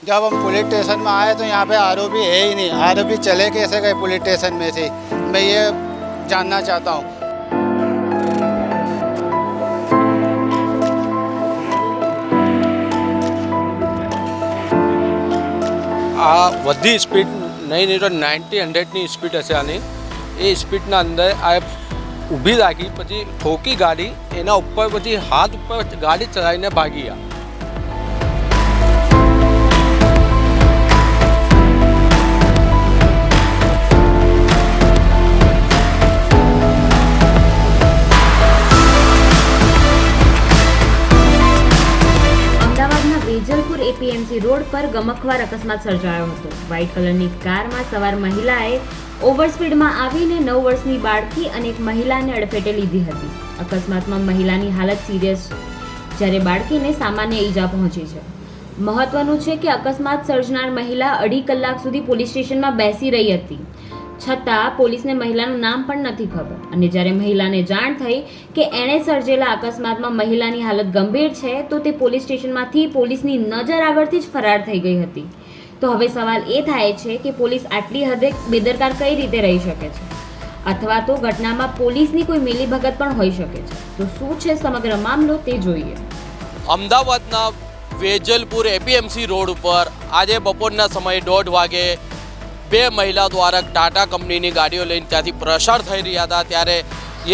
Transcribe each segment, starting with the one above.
जब हम police station में आए तो यहाँ पे आरोपी है ही नहीं आरोपी चले कैसे गए पुलिस स्टेशन में से मैं ये जानना चाहता हूँ આ બધી સ્પીડ નહીં નહીં તો નાઇન્ટી હંડ્રેડની સ્પીડ હશે આની એ સ્પીડના અંદર આ ઊભી રાખી પછી ઠોકી ગાડી એના ઉપર પછી હાથ ઉપર ગાડી ચલાવીને ભાગી ગયા એપીએમસી રોડ પર ગમખવાર અકસ્માત સર્જાયો હતો. વ્હાઇટ કલરની કારમાં સવાર મહિલાએ ઓવર સ્પીડમાં આવીને નવ વર્ષની બાળકી અને એક મહિલાને અડફેટે લીધી હતી. અકસ્માતમાં મહિલાની હાલત સિરિયસ છે, જ્યારે બાળકીને સામાન્ય ઈજા પહોંચી છે. મહત્વનું છે કે અકસ્માત સર્જનાર મહિલા અઢી કલાક સુધી પોલીસ સ્ટેશનમાં બેસી રહી હતી. છતાં પોલીસને મહિલાનું નામ પણ નથી ખબર. અને જ્યારે મહિલાને જાણ થઈ કે એણે સર્જેલા અકસ્માતમાં મહિલાની હાલત ગંભીર છે, તો તે પોલીસ સ્ટેશનમાંથી પોલીસની નજર આગળથી જ ફરાર થઈ ગઈ હતી. તો હવે સવાલ એ થાય છે કે પોલીસ આટલી હદે બેદરકાર કઈ રીતે રહી શકે છે? અથવા તો ઘટનામાં પોલીસની કોઈ મિલીભગત પણ હોઈ શકે છે? તો શું છે સમગ્ર મામલો તે જોઈએ. અમદાવાદના વેજલપુર એપીએમસી રોડ ઉપર આજે બપોરના સમયે દોઢ વાગે બે મહિલા દ્વારા ટાટા કંપનીની ગાડીઓ લઈને ત્યાંથી પ્રસાર થઈ રહ્યા હતા. ત્યારે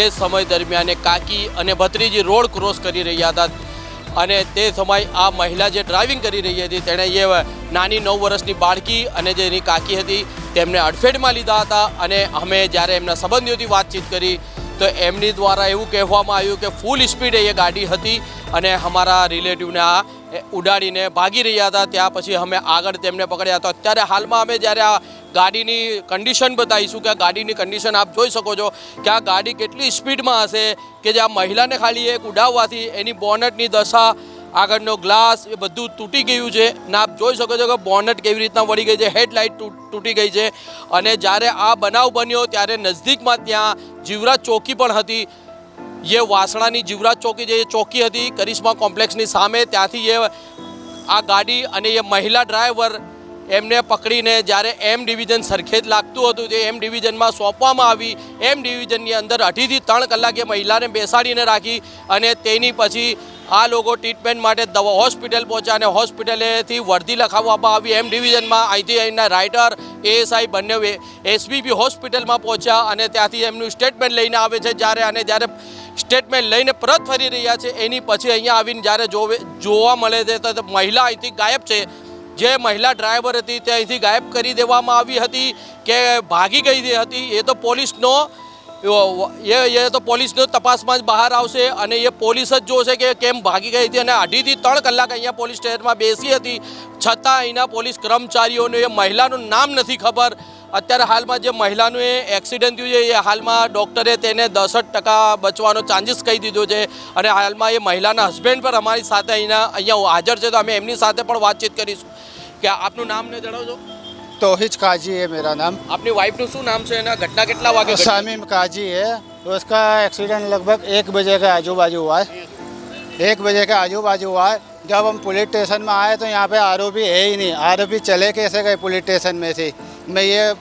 એ સમય દરમિયાન કાકી અને ભત્રીજી રોડ ક્રોસ કરી રહ્યા હતા અને તે સમયે આ મહિલા જે ડ્રાઇવિંગ કરી રહી હતી, તેણે એ નાની નવ વર્ષની બાળકી અને જે એની કાકી હતી, તેમને અડફેટમાં લીધા હતા અને અમે જ્યારે એમના સંબંધીઓથી વાતચીત કરી, તો એમની દ્વારા એવું કહેવામાં આવ્યું કે ફૂલ સ્પીડે એ ગાડી હતી અને અમારા રિલેટિવને આ ઉડાડીને ભાગી રહ્યા હતા. ત્યાં પછી અમે આગળ તેમને પકડ્યા. હતા અત્યારે હાલમાં અમે જ્યારે આ ગાડીની કન્ડિશન બતાવીશું કે આ ગાડીની કન્ડિશન આપ જોઈ શકો છો કે આ ગાડી કેટલી સ્પીડમાં હશે કે જે આ મહિલાને ખાલી એક ઉડાવવાથી એની બોનટની દશા, આગળનો ગ્લાસ એ બધું તૂટી ગયું છે. ને આપ જોઈ શકો છો કે બોનટ કેવી રીતના વળી ગઈ છે હેડલાઇટ તૂટી ગઈ છે. અને જ્યારે આ બનાવ બન્યો ત્યારે નજદીકમાં ત્યાં જીવરાજ ચોકી પણ હતી. ये વાસણાની જીવરાજ ચોકી જે ચોકી હતી, કરિશ્મા કોમ્પ્લેક્સની સામે, ત્યાંથી એ આ ગાડી અને એ મહિલા ડ્રાઈવર એમને પકડીને જ્યારે એમ ડિવિઝન સરખેજ લાગતું હતું તે એમ ડિવિઝનમાં સોંપવામાં આવી, એમ ડિવિઝનની અંદર અઢીથી ત્રણ કલાક એ મહિલાને બેસાડીને રાખી અને તેની પછી આ લોકો ટ્રીટમેન્ટ માટે દવા હોસ્પિટલ પહોંચ્યા અને હોસ્પિટલેથી વર્દી લખાવવામાં આવી. એમ ડિવિઝનમાં અહીંથી અહીંના રાઇટર, એએસઆઈ બંને એસબીપી હોસ્પિટલમાં પહોંચ્યા અને ત્યાંથી એમનું સ્ટેટમેન્ટ લઈને આવે છે જ્યારે અને જ્યારે સ્ટેટમેન્ટ લઈને પરત ફરી રહ્યા છે. એની પછી અહીંયા આવીને જ્યારે જોવે જોવા મળે છે, તો મહિલા અહીંથી ગાયબ છે. જે મહિલા ડ્રાઈવર હતી તે અહીંથી ગાયબ કરી દેવામાં આવી હતી કે ભાગી ગઈ હતી, એ તો પોલીસનો એ એ તો પોલીસનો તપાસમાં જ બહાર આવશે અને એ પોલીસ જ જોશે કે કેમ ભાગી ગઈ હતી અને અઢીથી ત્રણ કલાક અહીંયા પોલીસ સ્ટેશનમાં બેસી હતી. છતાં અહીંના પોલીસ કર્મચારીઓને એ મહિલાનું નામ નથી ખબર. અત્યારે હાલમાં જે મહિલાનું એ એક્સિડન્ટ થયું છે એ હાલમાં ડૉક્ટરે તેને દસઠ ટકા બચવાનો ચાન્સીસ કહી દીધો છે અને હાલમાં એ મહિલાના હસબન્ડ પણ અમારી સાથે અહીંના અહીંયા હાજર છે તો અમે એમની સાથે પણ વાતચીત કરીશું કે આપનું નામ ને જણાવજો तोहिज काजी है मेरा नाम આપની વાઈફનું શું નામ છે એના ઘટના કેટલા વાગે ઘટી? शामीम काजी है उसका एक्सीडेंट लगभग एक बजे के आजू बाजू हुआ है एक बजे के आजू बाजू हुआ है जब हम पुलिस स्टेशन में आए तो यहाँ पे आरोपी है ही नहीं आरोपी चले कैसे गए पुलिस स्टेशन में से मैं ये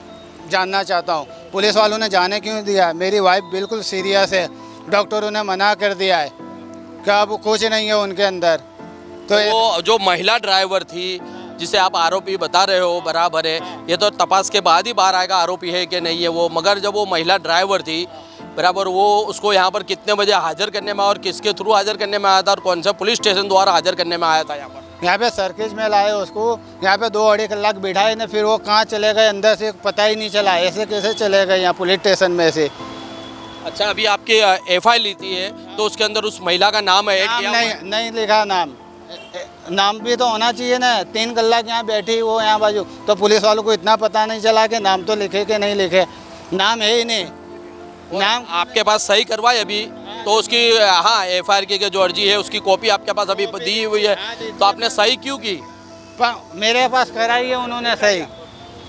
जानना चाहता हूँ, पुलिस वालों ने जाने क्यों दिया? मेरी वाइफ बिल्कुल सीरियस है। डॉक्टरों ने मना कर दिया है। कि अब कुछ नहीं है उनके अंदर? तो वो जो महिला ड्राइवर थी, जिसे आप आरोपी बता रहे हो, बराबर है, ये तो तपास के बाद ही बाहर आएगा, आरोपी है कि नहीं है वो। मगर जब वो महिला ड्राइवर थी, बराबर वो उसको यहाँ पर कितने बजे हाजिर करने में और किसके थ्रू हाजिर करने में आया था और कौन सा पुलिस स्टेशन द्वारा हाजिर करने में आया था यहाँ पर? यहाँ पे सर्किट में लाए उसको। यहाँ पे दो अढ़ी कलाक बिठाए ने फिर वो कहाँ चले गए अंदर से पता ही नहीं चला ऐसे कैसे चले गए यहाँ पुलिस स्टेशन में से। अच्छा अभी आपकी एफ़ आई ली थी है तो उसके अंदर उस महिला का नाम है नाम नहीं नहीं लिखा नाम। नाम भी तो होना चाहिए ना तीन कलाक यहाँ बैठी वो यहाँ बाजू तो पुलिस वालों को इतना पता नहीं चला कि नाम तो लिखे कि नहीं लिखे। नाम है ही नहीं। नाम आपके पास सही करवाए अभी? तो उसकी हाँ एफ़ आई आर की जो अर्जी है उसकी कॉपी आपके पास अभी दी हुई है। तो आपने सही क्यों की? मेरे पास कराई है उन्होंने सही।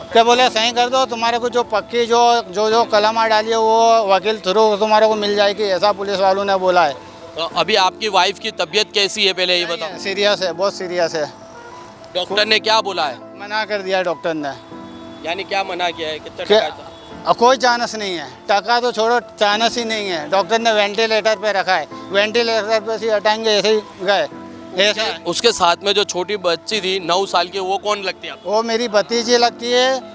क्या बोले सही कर दो तुम्हारे को जो पक्की जो जो जो कलमा डाली है वो वकील थ्रू तुम्हारे को मिल जाएगी ऐसा पुलिस वालों ने बोला है। तो अभी आपकी वाइफ की तबीयत कैसी है पहले ये बताओ। सीरियस है बहुत सीरियस है। डॉक्टर ने क्या बोला है? मना कर दिया डॉक्टर ने। यानी क्या मना किया है? कितना अब कोई चांस नहीं है। टका तो छोड़ो चांस ही नहीं है। डॉक्टर ने वेंटिलेटर पे रखा है। वेंटिलेटर पे से हटाएँगे ऐसे ही गए। ऐसा है। उसके साथ में जो छोटी बच्ची थी नौ साल की वो कौन लगती है आपको? वो मेरी भतीजी लगती है।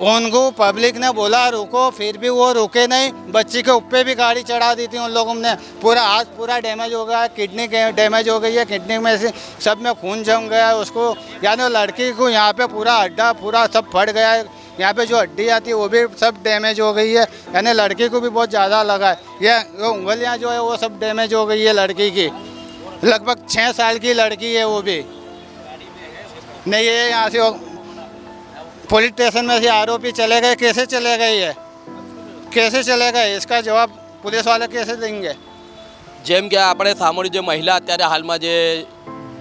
उनको पब्लिक ने बोला रुको फिर भी वो रुके नहीं। बच्ची के ऊपर भी गाड़ी चढ़ा दी थी उन लोगों ने। पूरा हाथ पूरा डैमेज हो गया किडनी डैमेज हो गई है किडनी में से सब में खून जम गया है उसको। यानी लड़की को यहाँ पे पूरा हड्डा पूरा सब फट गया है। यहाँ पे जो हड्डी आती है वो भी सब डैमेज हो गई है यानी लड़की को भी बहुत ज़्यादा लगा है ये वो उंगलियाँ जो है वो सब डैमेज हो गई है लड़की की लगभग छः साल की लड़की है वो भी नहीं ये यहाँ से वो पुलिस स्टेशन में से आरोपी चले गए कैसे चले गए ये कैसे चले गए इसका जवाब पुलिस वाले कैसे देंगे જેમ કે આપણે સાંભળ્યું જે મહિલા અત્યારે હાલમાં જે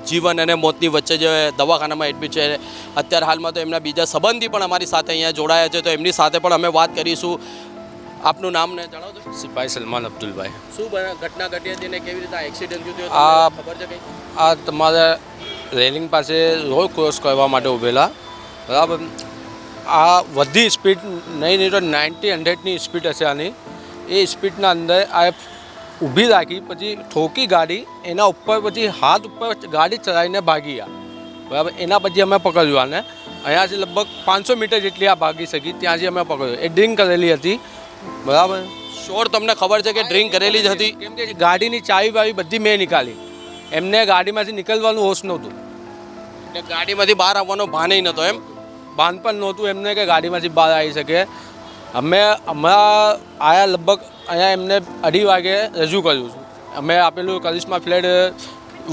જીવન અને મોતની વચ્ચે જે દવાખાનામાં એડમિટ છે અત્યારે હાલમાં તો એમના બીજા સંબંધી પણ અમારી સાથે અહીંયા જોડાયા છે તો એમની સાથે પણ અમે વાત કરીશું. આપનું નામ ને જણાવજો. સિપાહી સલમાન અબ્દુલભાઈ. શું ઘટના ઘટી હતી ને કેવી રીતે એક્સિડન્ટ થયું આ- ખબર છે કંઈ? આ તમારે રેલિંગ પાસે રોડ ક્રોસ કરવા માટે ઊભેલા બરાબર? આ વધી સ્પીડ નહીં નહીં તો નાઇન્ટી હંડ્રેડની સ્પીડ હશે આની. એ સ્પીડના અંદર આ ઊભી રાખી, પછી ઠોકી ગાડી, એના ઉપર પછી હાથ ઉપર ગાડી ચલાવીને ભાગી ગયા. બરાબર? એના પછી અમે પકડ્યું આને. અહીંયાથી લગભગ પાંચસો મીટર જેટલી આ ભાગી શકી, ત્યાંથી અમે પકડ્યું. એ ડ્રિંક કરેલી હતી. બરાબર? શોર તમને ખબર છે કે ડ્રિંક કરેલી જ હતી. કેમ કે ગાડીની ચાવી વાવી બધી મેં નીકાળી. એમને ગાડીમાંથી નીકળવાનું હોશ નહોતું. એટલે ગાડીમાંથી બહાર આવવાનો ભાન નહોતો એમ. ભાન પણ નહોતું એમને કે ગાડીમાંથી બહાર આવી શકે. અમે હમણાં આયા લગભગ અહીંયા એમને અઢી વાગે રજૂ કર્યું છું. અમે આપેલું કરિશ્મા ફ્લેટ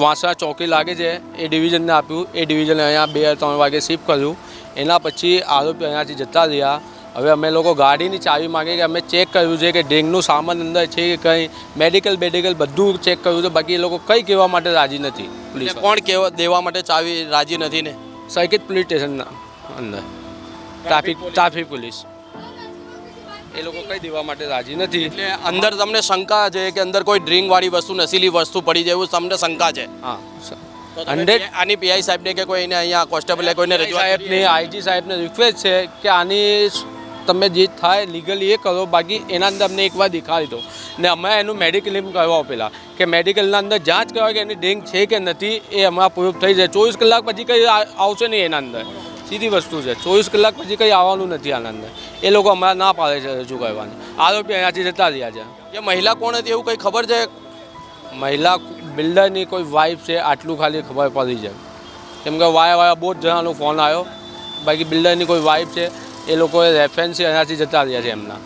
વાંસા ચોકી લાગે છે એ ડિવિઝનને આપ્યું. એ ડિવિઝને અહીંયા બે ત્રણ વાગે શિફ્ટ કર્યું. એના પછી આરોપી અહીંયાથી જતા રહ્યા. હવે અમે લોકો ગાડીની ચાવી માગી કે અમે ચેક કર્યું છે કે ડેંગનું સામાન અંદર છે કે કંઈ. મેડિકલ બેડિકલ બધું ચેક કર્યું છે બાકી એ લોકો કંઈ કહેવા માટે રાજી નથી પોલીસ કોણ કહેવા દેવા માટે ચાવી રાજી નથી ને? સર્કિટ પોલીસ સ્ટેશનના અંદર. Traffic traffic police. એ લોકો કઈ દેવા માટે રાજી નથી. એટલે અંદર તમને શંકા છે કે અંદર કોઈ ડ્રિંક વાળી વસ્તુ નશીલી વસ્તુ પડી જાય એવું તમને શંકા છે? હા. હંડ્રેડ આની પીઆઈ સાહેબને કે કોઈને અહીંયા કોન્સ્ટેબલે કોઈને રજૂઆત સાહેબને આઈજી સાહેબને રિક્વેસ્ટ છે કે આની તમે જે થાય લીગલી એ કરો બાકી એના અંદર અમને એકવાર દેખાડી દો. ને અમે એનું મેડિક્લેમ કરવા પેલા કે મેડિકલના અંદર જાંચ કરવા કે એની ડ્રિંક છે કે નથી એ અમારા પ્રૂફ થઈ જાય. ચોવીસ કલાક પછી કંઈ આવશે નહીં એના અંદર. સીધી વસ્તુ છે. ચોવીસ કલાક પછી કંઈ આવવાનું નથી આનંદને એ લોકો હમણાં ના પાડે છે રજૂ કરવાની આરોપી અહીંયાથી જતા રહ્યા છે. એ મહિલા કોણ હતી એવું કંઈ ખબર છે? મહિલા બિલ્ડરની કોઈ વાઈફ છે આટલું ખાલી ખબર પડી છે. કેમ કે વાયા વાયા બહુ જ જણાનો ફોન આવ્યો. બાકી બિલ્ડરની કોઈ વાઈફ છે એ લોકોએ રેફરન્સ અહીંયાથી જતા રહ્યા છે એમના.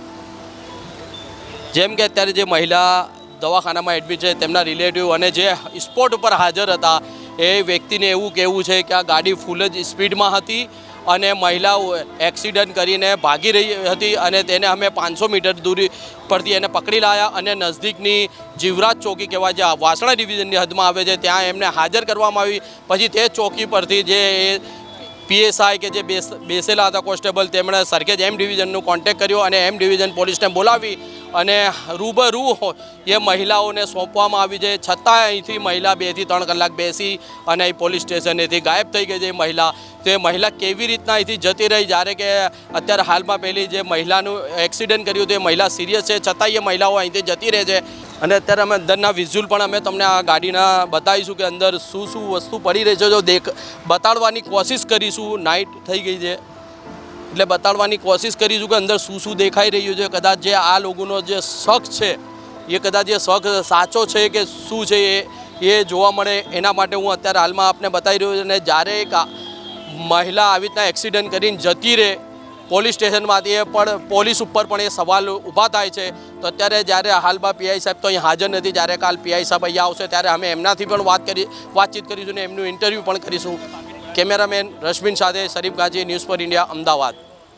જેમ કે અત્યારે જે મહિલા દવાખાનામાં એડમિટ છે, તેમના રિલેટિવ અને જે સ્પોટ ઉપર હાજર હતા, એ વ્યક્તિને એવું કહેવું છે કે આ ગાડી ફૂલ જ સ્પીડમાં હતી અને મહિલાઓ એક્સિડન્ટ કરીને ભાગી રહી હતી અને તેને અમે પાંચસો મીટર દૂરી પરથી એને પકડી લાયા અને નજદીકની જીવરાજ ચોકી કહેવાય જે વાસણા ડિવિઝનની હદમાં આવે છે, ત્યાં એમને હાજર કરવામાં આવી. પછી તે ચોકી પરથી જે એ પીએસઆઈ કે જે બેસ, બેસેલા હતા કોન્સ્ટેબલ, તેમણે સરખેજ એમ ડિવિઝનનું કોન્ટેક્ટ કર્યો અને એમ ડિવિઝન પોલીસને બોલાવી અને રૂબરૂ એ મહિલાઓને સોંપવામાં આવી છે. છતાં અહીંથી મહિલા બેથી ત્રણ કલાક બેસી અને અહીં પોલીસ સ્ટેશનેથી ગાયબ થઈ ગઈ છે મહિલા. તો મહિલા કેવી રીતના અહીંથી જતી રહી? જ્યારે કે અત્યારે હાલમાં પહેલી જે મહિલાનું એક્સિડન્ટ કર્યું એ મહિલા સિરિયસ છે. છતાં એ મહિલાઓ અહીંથી જતી રહે છે. અને અત્યારે અમે અંદરના વિઝ્યુઅલ પણ અમે તમને આ ગાડીના બતાવીશું કે અંદર શું શું વસ્તુ પડી રહી છે. જો દેખ, બતાડવાની કોશિશ કરીશું. નાઇટ થઈ ગઈ છે. એટલે બતાડવાની કોશિશ કરીશું કે અંદર શું શું દેખાઈ રહ્યું છે, કદાચ જે આ લોકોનો જે શખ છે, એ કદાચ એ શખ સાચો છે કે શું છે એ એ જોવા મળે. એના માટે હું અત્યારે હાલમાં આપને બતાવી રહ્યો છું અને જ્યારે એક મહિલા આવી રીતના એક્સિડન્ટ કરીને જતી રહે, પોલીસ સ્ટેશનમાંથી એ પણ, પોલીસ ઉપર પણ એ સવાલ ઊભા થાય છે. તો અત્યારે જ્યારે હાલમાં પીઆઈ સાહેબ તો અહીં હાજર નથી, જ્યારે કાલ પીઆઈ સાહેબ અહીંયા આવશે, ત્યારે અમે એમનાથી પણ વાત કરી, વાતચીત કરીશું ને એમનું ઇન્ટરવ્યૂ પણ કરીશું. કેમેરામેન રશ્મિન સાથે શરીફ ગાજી ન્યૂઝ પર ઇન્ડિયા અમદાવાદ.